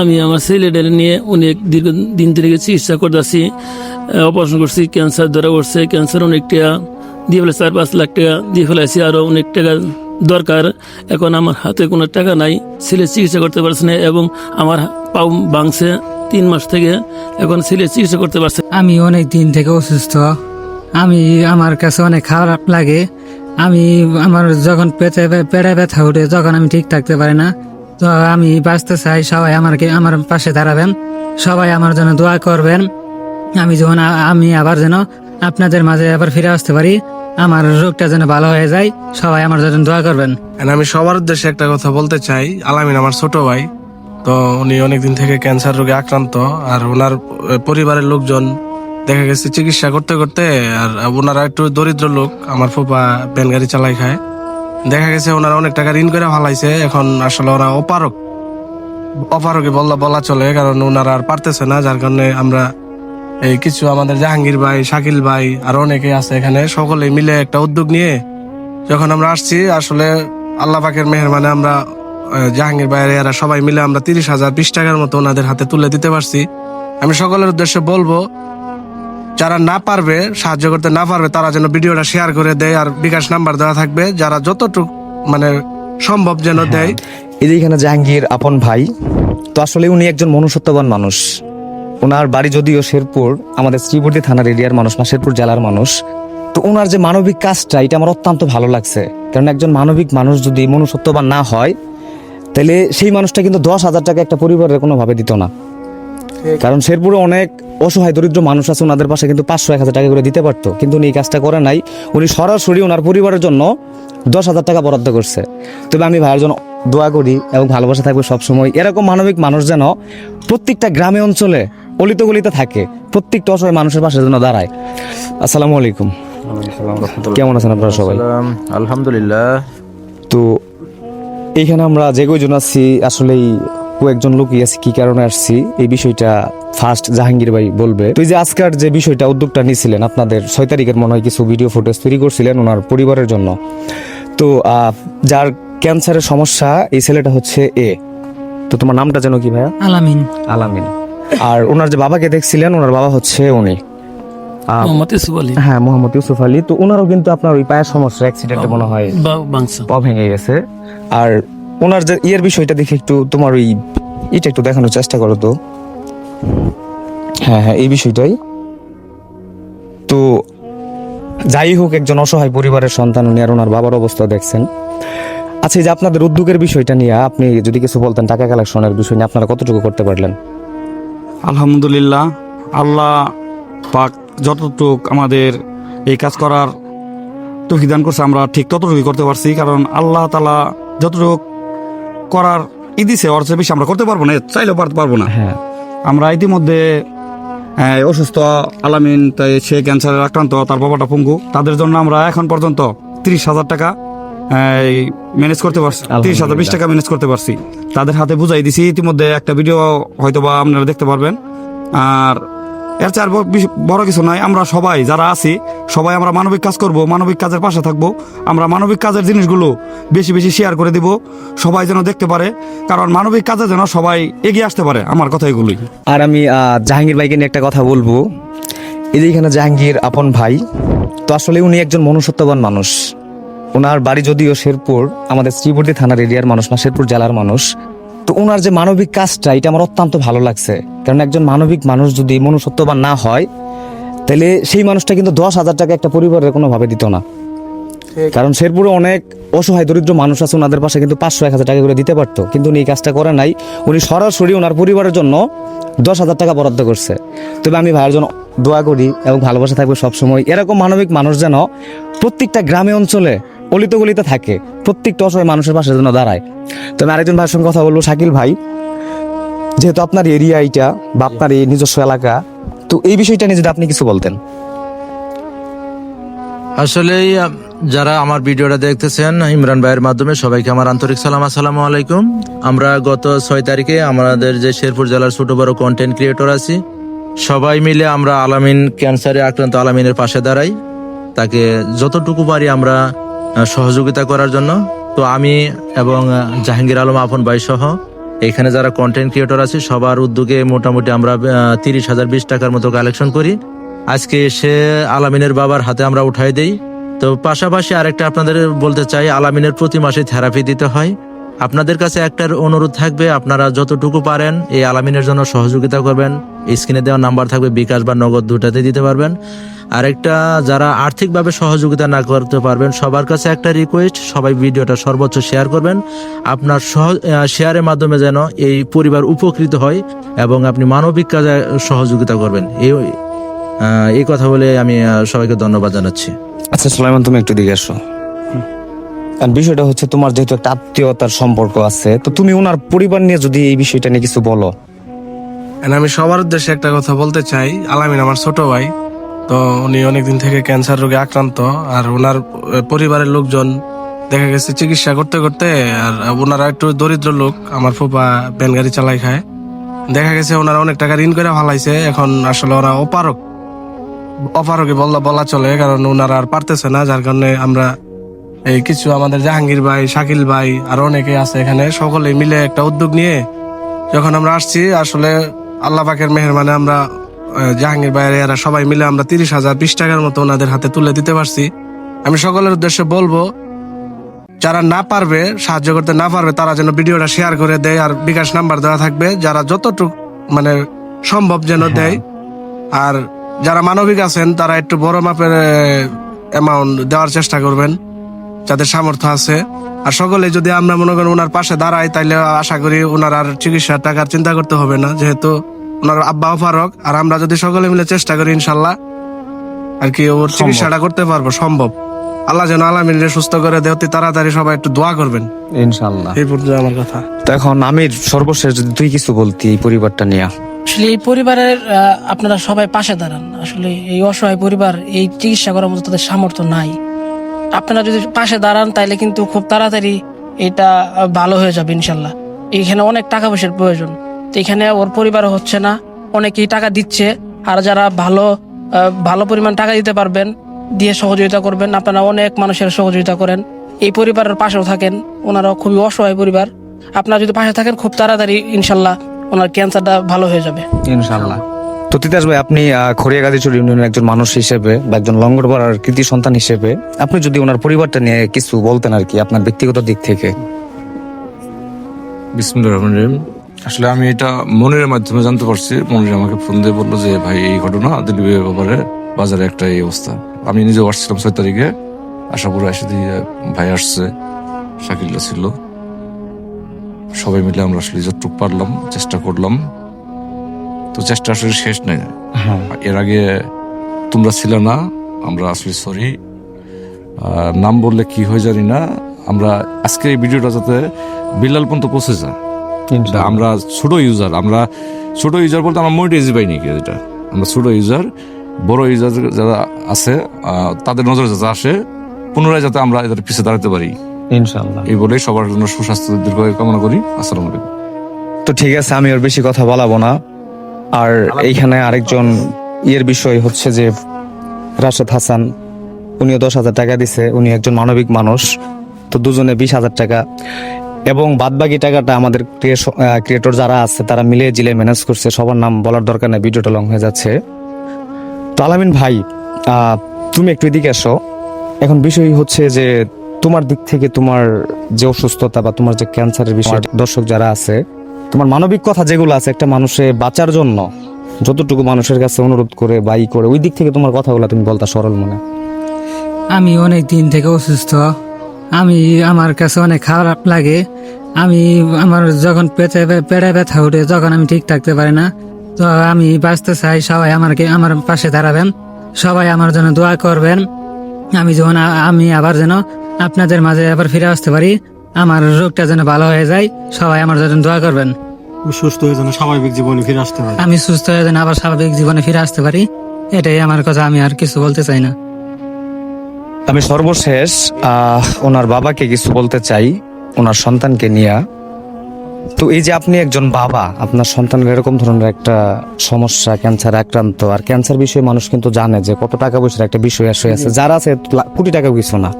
আমি আমার ছেলেদের নিয়ে অনেক দীর্ঘ দিন থেকে চিকিৎসা করতেছি অপারেশন করছি ক্যান্সার ধরা পড়ছে ক্যান্সার অনেক টাকা দিয়ে ফেলে চার পাঁচ লাখ টাকা দিয়ে ফেলাইছি আরও অনেক টাকা দরকার। এখন আমার হাতে কোনো টাকা নাই, ছেলে চিকিৎসা করতে পারছে না এবং আমার পাও ভাঙছে তিন মাস থেকে, এখন ছেলে চিকিৎসা করতে পারছে। আমি অনেক দিন থেকে অসুস্থ। আমি, আমার কাছে অনেক খারাপ লাগে। আমি, আমার যখন পেটে পেটে ব্যথা উঠে যখন আমি ঠিক থাকতে পারি না। তো আমি বাঁচতে চাই, সবাই আমাকে আমার পাশে দাঁড়াবেন, সবাই আমার জন্য দোয়া করবেন। আমি যখন আমি আবার যেন আপনাদের মাঝে আবার ফিরে আসতে পারি, আমার রোগটা যেন ভালো হয়ে যায়, সবাই আমার জন্য দোয়া করবেন। আমি সবার উদ্দেশ্যে একটা কথা বলতে চাই, আলামিন আমার ছোট ভাই, তো উনি অনেকদিন থেকে ক্যান্সার রোগে আক্রান্ত, আর ওনার পরিবারের লোকজন দেখা গেছে চিকিৎসা করতে করতে, আর ওনারা একটু দরিদ্র লোক, আমার ফুপা গাড়ি চালাই খায়। দেখা গেছে ওনারা অনেক টাকা ঋণ করে ফালাইছে, এখন আসলে ওরা অপারক অপারকে বলা বলা চলে, কারণ ওনারা আর পারতেছে না, যার কারণে আমরা এই কিছু আমাদের জাহাঙ্গীর ভাই, শাকিল ভাই, আর অনেকে আছে এখানে সকলে মিলে একটা উদ্যোগ নিয়ে যখন আমরা আসছি, আসলে আল্লাহ পাকের মেহরবানে আমরা জাহাঙ্গীর ভাইয়ের এরা সবাই মিলে আমরা তিরিশ হাজার, বিশ টাকার মতো ওনাদের হাতে তুলে দিতে পারছি। আমি সকলের উদ্দেশ্যে বলব যারা না পারবে সাহায্য করতে না পারবে তারা যেন ভিডিওটা শেয়ার করে দেয় আর বিকাশ নাম্বার দেওয়া থাকবে যারা যতটুকু মানে সম্ভব যেন দেয়। এই যে এখানে জাহাঙ্গীর আপন ভাই তো আসলে উনি একজন মনুষ্যত্ববান মানুষ। ওনার বাড়ি যদিও শেরপুর আমাদের শ্রীবর্তী থানার এরিয়ার মানুষ না শেরপুর জেলার মানুষ। তো ওনার যে মানবিক কাজটা এটা আমার অত্যন্ত ভালো লাগছে। কারণ একজন মানবিক মানুষ যদি মনুষ্যত্ববান না হয় তাহলে সেই মানুষটা কিন্তু দশ হাজার টাকা একটা পরিবারের কোনোভাবে দিত না। কারণ শেরপুরে অনেক অসহায় দরিদ্র মানুষ আছে ওনাদের পাশে কিন্তু পাঁচশো এক হাজার টাকা করে দিতে পারতো। কিন্তু উনি এই কাজটা করে নাই। উনি সরাসরি ওনার পরিবারের জন্য দশ হাজার টাকা বরাদ্দ করছে। তবে আমি ভাইয়ের জন্য দোয়া করি এবং ভালোবাসা থাকবে সবসময়। এরকম মানবিক মানুষ যেন প্রত্যেকটা গ্রামে অঞ্চলে অলিত গলিতে থাকে প্রত্যেকটা অসহায় মানুষের পাশে যেন দাঁড়ায়। আসসালামু আলাইকুম। কেমন আছেন আপনারা সবাই? আলহামদুলিল্লাহ। তো এইখানে আমরা যে কয়জন আছি আসলেই কয়েকজন লোকই আছি কি কারণে আসছি? এই বিষয়টা ফার্স্ট জাহাঙ্গীর ভাই বলবে। তুই যে আজকের যে বিষয়টা উদ্যোগটা নিয়েছিলেন আপনাদের ছয় তারিখের মনে হয় কিছু ভিডিও ফুটেজ তৈরি করছিলেন ওনার পরিবারের জন্য। তো যার ক্যান্সারের সমস্যা এই ছেলেটা হচ্ছে এ। তো তোমার নামটা যেন কি ভাইয়া? আলামিন। আলামিন। আর ওনার যে বাবাকে দেখছিলেন ওনার বাবা হচ্ছে উনি। মোহাম্মদ ইউসুফ আলী। হ্যাঁ মোহাম্মদ ইউসুফ আলী। তো ওনারও কিন্তু আপনার ওই পায়ের সমস্যা অ্যাক্সিডেন্টে মনে হয় ভেঙে গেছে। আর ওনার যে ইয়ের বিষয়টা দেখে একটু তোমার ওই এটা একটু দেখানোর চেষ্টা করো তো। হ্যাঁ হ্যাঁ এই বিষয়টাই। তো যাই হোক, একজন অসহায় পরিবারের সন্তান উনি আর ওনার বাবার অবস্থা দেখছেন। আচ্ছা এই যে আপনাদের উদ্যোগের বিষয়টা নিয়ে আপনি যদি কিছু বলতেন, টাকা কালেকশনের বিষয় নিয়ে আপনারা কতটুকু করতে পারলেন? আলহামদুলিল্লাহ, আল্লাহ পাক যতটুক আমাদের এই কাজ করার তৌফিক করছে, আমরা ঠিক ততটুকুই করতে পারছি। কারণ আল্লাহ তালা যতটুক করার ই দিছে ওর চেয়ে বেশি আমরা করতে পারব না চাইলেও পারতে পারব না। হ্যাঁ। আমরা ইতিমধ্যে অসুস্থ আলামিন তাই সে ক্যান্সারের আক্রান্ত তার বাবাটা পঙ্গু তাদের জন্য আমরা এখন পর্যন্ত তিরিশ হাজার টাকা ম্যানেজ করতে পারছি তিরিশ হাজার বিশ টাকা ম্যানেজ করতে পারছি। তাদের হাতে বুঝাই দিছি ইতিমধ্যে একটা ভিডিও হয়তো বা আপনারা দেখতে পারবেন। আর এর বিশ- বড় কিছু নয় আমরা সবাই যারা আছি, সবাই আমরা মানবিক কাজ করব, মানবিক কাজের পাশে থাকব। আমরা মানবিক কাজের জিনিসগুলো বেশি বেশি শেয়ার করে দিব। সবাই যেন দেখতে পারে, কারণ মানবিক কাজে যেন সবাই এগিয়ে আসতে পারে। আমার কথা এগুলোই। আর আমি জাহাঙ্গীর ভাইকে নিয়ে একটা কথা বলব। এই এখানে জাহাঙ্গীর আপন ভাই, তো আসলে উনি একজন মনুষ্যত্ববান মানুষ। ওনার বাড়ি যদিও শেরপুর, আমাদের শ্রীবর্তী থানার এরিয়ার মানুষ না শেরপুর জেলার মানুষ। তো ওনার যে মানবিক কাজটা এটা আমার অত্যন্ত ভালো লাগছে। কারণ একজন মানবিক মানুষ যদি মনুষ্যত্ববান না হয় তাহলে সেই মানুষটা কিন্তু দশ হাজার টাকা একটা পরিবারের কোনোভাবে দিত না। কারণ শেরপুরে অনেক অসহায় দরিদ্র মানুষ আছে ওনাদের পাশে কিন্তু পাঁচশো এক হাজার টাকা করে দিতে পারতো। কিন্তু উনি এই কাজটা করে নাই। উনি সরাসরি ওনার পরিবারের জন্য দশ হাজার টাকা বরাদ্দ করছে। তবে আমি ভাইয়ের জন্য দোয়া করি এবং ভালোবাসা থাকবে সবসময়। এরকম মানবিক মানুষ যেন প্রত্যেকটা গ্রামে অঞ্চলে অলিত গলিতে থাকে। প্রত্যেকটা অসহায় মানুষের পাশে যেন দাঁড়ায়। তো আমি আরেকজন ভাইয়ের সঙ্গে কথা বলব শাকিল ভাই। যেহেতু আপনার এরিয়া এইটা বা আপনার এই নিজস্ব এলাকা তো এই বিষয়টা নিয়ে যদি আপনি কিছু বলতেন। আসলেই আম, যারা আমার ভিডিওটা দেখতেছেন ইমরান ভাইয়ের মাধ্যমে সবাইকে আমার আন্তরিক সালাম। আসসালামু আলাইকুম। আমরা গত ছয় তারিখে আমাদের যে শেরপুর জেলার ছোট বড় কন্টেন্ট ক্রিয়েটর আছি সবাই মিলে আমরা আলামিন ক্যান্সারে আক্রান্ত আলামিনের পাশে দাঁড়াই। তাকে যতটুকু পারি আমরা সহযোগিতা করার জন্য। তো আমি এবং জাহাঙ্গীর আলম, আপন ভাই সহ এখানে যারা কন্টেন্ট ক্রিয়েটর আছে, সবার উদ্যোগে মোটামুটি আমরা তিরিশ হাজার বিশ টাকার মতো কালেকশন করি। আজকে এসে আলামিনের বাবার হাতে আমরা উঠাই দেই। তো পাশাপাশি আরেকটা আপনাদের বলতে চাই, আলামিনের প্রতি মাসে থেরাপি দিতে হয়। আপনাদের কাছে একটার অনুরোধ থাকবে, আপনারা যতটুকু পারেন এই আলামিনের জন্য সহযোগিতা করবেন। স্ক্রিনে দেওয়া নাম্বার থাকবে, বিকাশ বা নগদ দুটাতে দিতে পারবেন। আরেকটা যারা আর্থিকভাবে সহযোগিতা না করতে পারবেন সবার কাছে একটা রিকোয়েস্ট সবাই ভিডিওটা সর্বোচ্চ শেয়ার করবেন। আপনার সহ- শেয়ারের মাধ্যমে যেন এই পরিবার উপকৃত হয় এবং আপনি মানবিক কাজে সহযোগিতা করবেন। এই এই কথা বলে আমি সবাইকে ধন্যবাদ জানাচ্ছি। আচ্ছা সুলাইমান তুমি একটু দিকে এসো আর বিষয়টা হচ্ছে তোমার যেহেতু একটা আত্মীয়তার সম্পর্ক আছে তো তুমি ওনার পরিবার নিয়ে যদি এই বিষয়টা নিয়ে কিছু বলো। আমি সবার উদ্দেশ্যে একটা কথা বলতে চাই। আলামিন আমার ছোট ভাই তো উনি অনেকদিন থেকে ক্যান্সার রোগে আক্রান্ত আর ওনার পরিবারের লোকজন দেখা গেছে চিকিৎসা করতে করতে আর ওনারা একটু দরিদ্র লোক, আমার ফুপা ব্যান গাড়ি চালাই খায়। দেখা গেছে ওনারা অনেক টাকা ঋণ করে ফালাইছে, এখন আসলে ওরা অপারক অপারকে বলা বলা চলে, কারণ ওনারা আর পারতেছে না, যার কারণে আমরা এই কিছু আমাদের জাহাঙ্গীর ভাই, শাকিল ভাই আর অনেকে আছে এখানে, সকলে মিলে একটা উদ্যোগ নিয়ে যখন আমরা আসছি, আসলে আল্লাহ পাকের মেহের মানে আমরা জাহাঙ্গীর ভাইয়ের এরা সবাই মিলে আমরা তিরিশ হাজার বিশ টাকার মতো ওনাদের হাতে তুলে দিতে পারছি। আমি সকলের উদ্দেশ্যে বলব যারা না পারবে সাহায্য করতে না পারবে তারা যেন ভিডিওটা শেয়ার করে দেয় আর বিকাশ নাম্বার দেওয়া থাকবে যারা যতটুক মানে সম্ভব যেন দেয়। আর যারা মানবিক আছেন তারা একটু বড় মাপের অ্যামাউন্ট দেওয়ার চেষ্টা করবেন যাদের সামর্থ্য আছে। আর সকলে যদি আমরা মনে করেন ওনার পাশে দাঁড়াই তাইলে আশা করি ওনার আর চিকিৎসার টাকার চিন্তা করতে হবে না যেহেতু ওনার আব্বাও ফারক আর আমরা যদি সকলে মিলে চেষ্টা করি ইনশাল্লাহ আর কি ওর চিকিৎসাটা করতে পারব সম্ভব। আল্লাহ যেন আলামিনরে সুস্থ করে দেহ তাড়াতাড়ি সবাই একটু দোয়া করবেন। ইনশাল্লাহ। এই পর্যন্ত আমার কথা। তো এখন আমি সর্বশেষ যদি তুই কিছু বলতি এই পরিবারটা নিয়ে। আসলে এই পরিবারের আহ, আপনারা সবাই পাশে দাঁড়ান। আসলে এই অসহায় পরিবার এই চিকিৎসা করার মতো তাদের সামর্থ্য নাই। আপনারা যদি পাশে দাঁড়ান তাহলে কিন্তু খুব তাড়াতাড়ি এটা ভালো হয়ে যাবে ইনশাল্লাহ। এখানে অনেক টাকা পয়সার প্রয়োজন। তো এখানে ওর পরিবার হচ্ছে না। অনেকেই টাকা দিচ্ছে। আর যারা ভালো ভালো পরিমাণ টাকা দিতে পারবেন দিয়ে সহযোগিতা করবেন আপনারা অনেক মানুষের সহযোগিতা করেন। এই পরিবারের পাশেও থাকেন। ওনারা খুবই অসহায় পরিবার। আপনারা যদি পাশে থাকেন খুব তাড়াতাড়ি ইনশাল্লাহ ওনার ক্যান্সারটা ভালো হয়ে যাবে। ইনশাল্লাহ। তো তিতাস ভাই আপনি খড়িয়াগাদিচুর ইউনিয়নের একজন মানুষ হিসেবে বা একজন লঙ্গরপাড়ার কৃতি সন্তান হিসেবে আপনি যদি ওনার পরিবারটা নিয়ে কিছু বলতেন আর কি আপনার ব্যক্তিগত দিক থেকে। বিসমুল্লাহ রহমান রহিম। আসলে আমি এটা মনের মাধ্যমে জানতে পারছি। মনির আমাকে ফোন দিয়ে বলল যে ভাই এই ঘটনা দিলীপের ব্যাপারে বাজারে একটা এই অবস্থা। আমি নিজেও আসছিলাম ছয় তারিখে। আশা করে এসে দিয়ে ভাই আসছে। শাকিল্লা ছিল। সবাই মিলে আমরা আসলে যতটুকু পারলাম চেষ্টা করলাম। তো চেষ্টা আসলে শেষ নেই। হ্যাঁ। এর আগে তোমরা ছিল না আমরা আসলে সরি নাম বললে কি হয় জানি না। আমরা আজকে এই ভিডিওটা যাতে বিলাল পর্যন্ত পৌঁছে যায়। আমরা ছোট ইউজার আমরা ছোট ইউজার বলতে আমরা মনিটাইজ পাইনি এটা। আমরা ছোট ইউজার বড় ইউজার যারা আছে তাদের নজরে যাতে আসে পুনরায় যাতে আমরা এদের পিছিয়ে দাঁড়াতে পারি। ইনশাল্লাহ এই বলেই সবার জন্য সুস্বাস্থ্য দীর্ঘ কামনা করি। আসসালামু আলাইকুম। তো ঠিক আছে আমি ওর বেশি কথা বলাবো না। আর এইখানে আরেকজন ইয়ের বিষয় হচ্ছে যে রাশেদ হাসান উনিও দশ হাজার টাকা দিছে উনি একজন মানবিক মানুষ। তো দুজনে বিশ হাজার টাকা। এবং বাদবাকি টাকাটা আমাদের ক্রিয়েটর যারা আছে, তারা মিলে জিলে ম্যানেজ করছে। সবার নাম বলার দরকার নেই ভিডিওটা লং হয়ে যাচ্ছে। তো আলামিন ভাই তুমি একটু এদিকে আসো এখন বিষয় হচ্ছে যে, তোমার দিক থেকে তোমার যে অসুস্থতা বা তোমার যে ক্যান্সারের বিষয়, দর্শক যারা আছে, তোমার মানবিক কথা যেগুলো আছে, একটা মানুষে বাঁচার জন্য যতটুকু মানুষের কাছে অনুরোধ করে বা ই করে, ওই দিক থেকে তোমার কথাগুলো তুমি বলতা সরল মনে আমি অনেক দিন থেকে অসুস্থ। আমি আমার কাছে অনেক খারাপ লাগে। আমি আমার যখন পেটে পেটে ব্যথা উঠে যখন আমি ঠিক থাকতে পারি না। তো আমি বাঁচতে চাই সবাই আমাকে আমার পাশে দাঁড়াবেন। সবাই আমার জন্য দোয়া করবেন। আমি যখন আমি আবার যেন আপনাদের মাঝে আবার ফিরে আসতে পারি। আমার রোগটা যেন ভালো হয়ে যায় সবাই আমার জন্য দোয়া করবেন। সুস্থ হয়ে যেন স্বাভাবিক জীবনে ফিরে আসতে পারে। আমি সুস্থ হয়ে যেন আবার স্বাভাবিক জীবনে ফিরে আসতে পারি। এটাই আমার কথা আমি আর কিছু বলতে চাই না। আমি সর্বশেষ ওনার বাবাকে কিছু বলতে চাই ওনার সন্তানকে নিয়ে। তো এই যে আপনি একজন বাবা আপনার সন্তানের এরকম ধরনের একটা সমস্যা ক্যান্সার আক্রান্ত আর ক্যান্সার বিষয়ে মানুষ কিন্তু জানে যে কত টাকা পয়সার একটা বিষয় আসে আছে। যারা আছে কোটি টাকা কিছু না।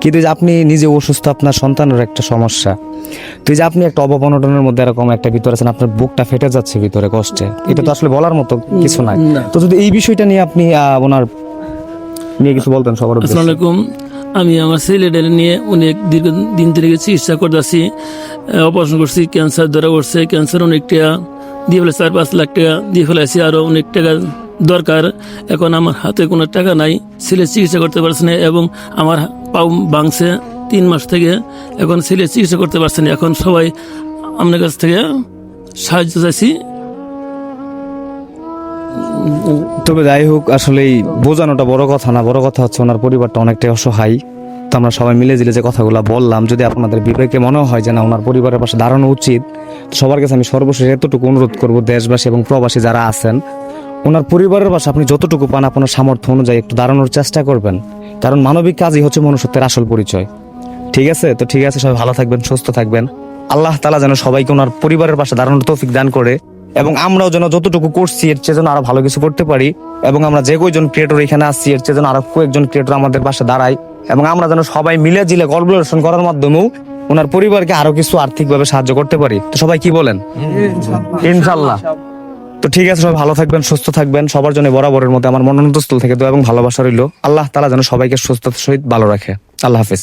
কিন্তু যে আপনি নিজে অসুস্থ আপনার সন্তানের একটা সমস্যা। তো এই যে আপনি একটা অবনটনের মধ্যে এরকম একটা ভিতরে আছেন আপনার বুকটা ফেটে যাচ্ছে ভিতরে কষ্টে। এটা তো আসলে বলার মতো কিছু নাই। তো যদি এই বিষয়টা নিয়ে আপনি ওনার নিয়ে কিছু বলতেন সবার। আসসালামু আলাইকুম। আমি আমার ছেলেদের নিয়ে অনেক দীর্ঘ দিন থেকে চিকিৎসা করতে করতেছি অপারেশন করছি, ক্যান্সার ধরা করছে ক্যান্সার অনেক টাকা দিয়ে ফেলে চার পাঁচ লাখ টাকা দিয়ে ফেলেছি আরও অনেক টাকা দরকার। এখন আমার হাতে কোনো টাকা নাই, ছেলে চিকিৎসা করতে পারছে না এবং আমার পাও ভাঙছে তিন মাস থেকে। এখন ছেলে চিকিৎসা করতে পারছে না। এখন সবাই আপনার কাছ থেকে সাহায্য চাইছি। তবে যাই হোক, আসলে বোঝানোটা বড় কথা না। বড় কথা হচ্ছে ওনার পরিবারটা অনেকটাই অসহায়। তো আমরা সবাই মিলে জিলে যে কথাগুলো বললাম, যদি আপনাদের বিবেকে মনে হয় যে না, ওনার পরিবারের পাশে দাঁড়ানো উচিত সবার কাছে আমি সর্বশেষ এতটুকু অনুরোধ করব, দেশবাসী এবং প্রবাসী যারা আছেন, ওনার পরিবারের পাশে আপনি যতটুকু পান আপনার সামর্থ্য অনুযায়ী একটু দাঁড়ানোর চেষ্টা করবেন। কারণ মানবিক কাজই হচ্ছে মনুষ্যত্বের আসল পরিচয়। ঠিক আছে? তো ঠিক আছে, সবাই ভালো থাকবেন, সুস্থ থাকবেন। আল্লাহ তালা যেন সবাইকে ওনার পরিবারের পাশে দাঁড়ানোর তৌফিক দান করে। এবং আমরাও যেন যতটুকু করছি এর চেয়ে যেন আরও ভালো কিছু করতে পারি। এবং আমরা যে কয়জন ক্রিয়েটর এখানে আসছি এর চেয়ে যেন আরও কয়েকজন ক্রিয়েটর আমাদের পাশে দাঁড়ায়। এবং আমরা যেন সবাই মিলে জিলে কর্পোরেশন করার মাধ্যমেও ওনার পরিবারকে আরও কিছু আর্থিকভাবে সাহায্য করতে পারি। তো সবাই কি বলেন? ইনশাল্লাহ তো ঠিক আছে সবাই ভালো থাকবেন সুস্থ থাকবেন। সবার জন্য বরাবরের মধ্যে আমার মনোনতস্থল থেকে তো এবং ভালোবাসা রইল। আল্লাহ তালা যেন সবাইকে সুস্থতার সহিত ভালো রাখে। আল্লাহ হাফিজ।